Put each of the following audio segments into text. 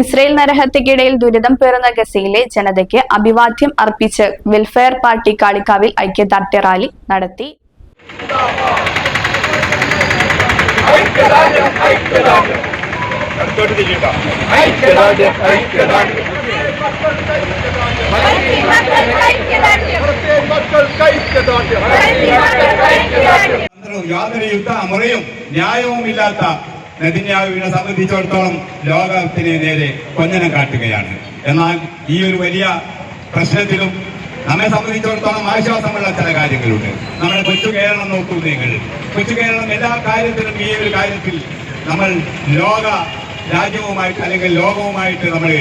Israel നരഹത്യക്കിടയിൽ ദുരിതം പേറുന്ന ഗസയിലെ ജനതയ്ക്ക് അഭിവാദ്യം അർപ്പിച്ച് വെൽഫെയർ പാർട്ടി കാളിക്കാവിൽ ഐക്യദാർഢ്യ റാലി നടത്തി. യാതൊരു യുദ്ധ മുറയും ന്യായവുമില്ലാത്ത നെതിന്യാവിനെ സംബന്ധിച്ചിടത്തോളം ലോകത്തിന് നേരെ കൊഞ്ഞനം കാട്ടുകയാണ്. എന്നാൽ ഈ ഒരു വലിയ പ്രശ്നത്തിലും നമ്മെ സംബന്ധിച്ചിടത്തോളം ആശ്വാസമുള്ള ചില കാര്യങ്ങളുണ്ട്. നമ്മുടെ കൊച്ചു കേരളം നോക്കൂ നിങ്ങൾ. കൊച്ചു കേരളം എല്ലാ കാര്യത്തിലും ഈ ഒരു കാര്യത്തിൽ നമ്മൾ ലോക രാജ്യവുമായിട്ട് അല്ലെങ്കിൽ ലോകവുമായിട്ട് നമ്മൾ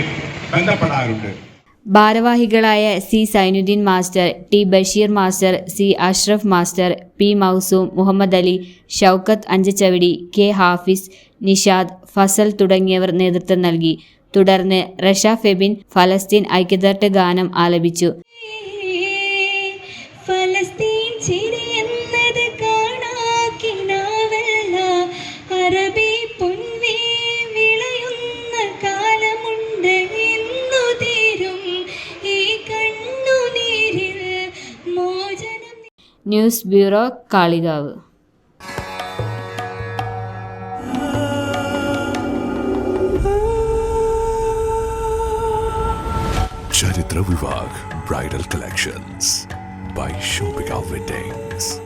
ബന്ധപ്പെടാറുണ്ട്. ഭാരവാഹികളായ C Zainuddin master T Basheer master C Ashraf master P Mausoom Muhammad Ali Shoukath Anchachavadi K Hafiz Nishad Fazal തുടങ്ങിയവർ നേതൃത്വം നൽകി. തുടർന്ന് റഷ ഫെബിൻ ഫലസ്തീൻ ഐക്യദാർഢ്യ ഗാനം ആലപിച്ചു. ഫലസ്തീൻ news bureau Kalikavu Charitra Vivag Bridal Collections by Shobika Weddings.